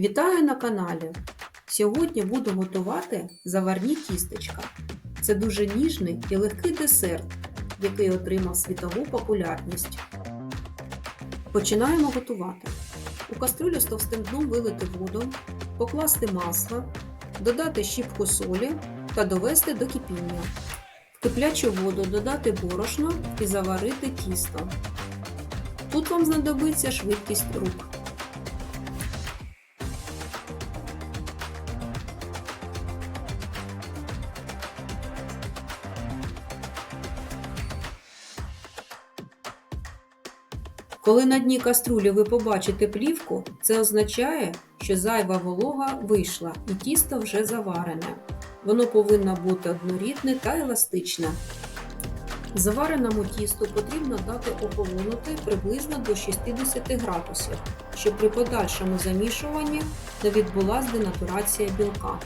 Вітаю на каналі! Сьогодні буду готувати заварні тістечка. Це дуже ніжний і легкий десерт, який отримав світову популярність. Починаємо готувати. У кастрюлю з товстим дном вилити воду, покласти масло, додати щіпку солі та довести до кипіння. В киплячу воду додати борошно і заварити тісто. Тут вам знадобиться швидкість рук. Коли на дні каструлі ви побачите плівку, це означає, що зайва волога вийшла і тісто вже заварене. Воно повинно бути однорідне та еластичне. Завареному тісту потрібно дати охолонути приблизно до 60 градусів, щоб при подальшому замішуванні не відбулася денатурація білка.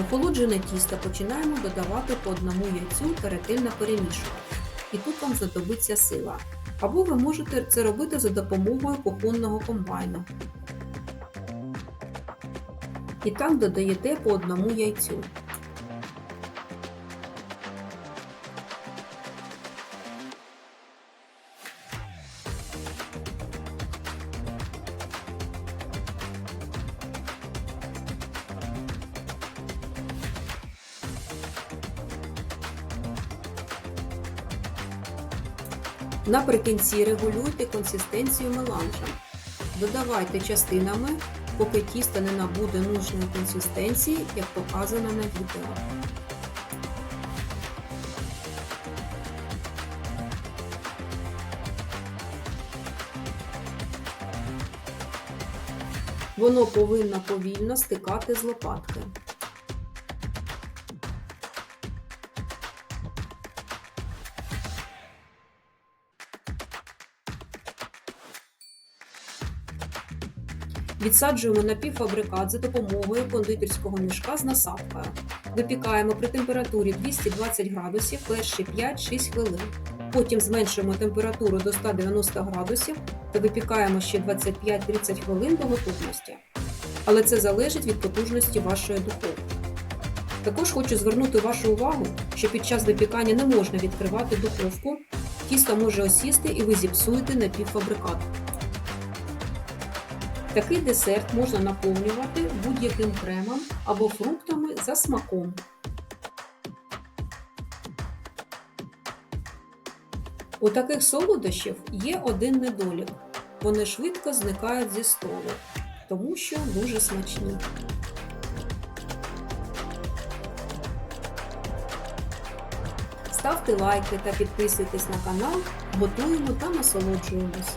Охолоджене тісто починаємо додавати по одному яйцю та ретельно перемішувати. І тут вам знадобиться сила. Або ви можете це робити за допомогою кухонного комбайну. І так додаєте по одному яйцю. Наприкінці регулюйте консистенцію меланжа. Додавайте частинами, поки тісто не набуде нужної консистенції, як показано на відео. Воно повинно повільно стикати з лопатки. Відсаджуємо напівфабрикат за допомогою кондитерського мішка з насадкою. Випікаємо при температурі 220 градусів перші 5-6 хвилин. Потім зменшуємо температуру до 190 градусів та випікаємо ще 25-30 хвилин до готовності. Але це залежить від потужності вашої духовки. Також хочу звернути вашу увагу, що під час випікання не можна відкривати духовку, тісто може осісти і ви зіпсуєте напівфабрикат. Такий десерт можна наповнювати будь-яким кремом або фруктами за смаком. У таких солодощів є один недолік. Вони швидко зникають зі столу, тому що дуже смачні. Ставте лайки та підписуйтесь на канал, готуємо та насолоджуємось.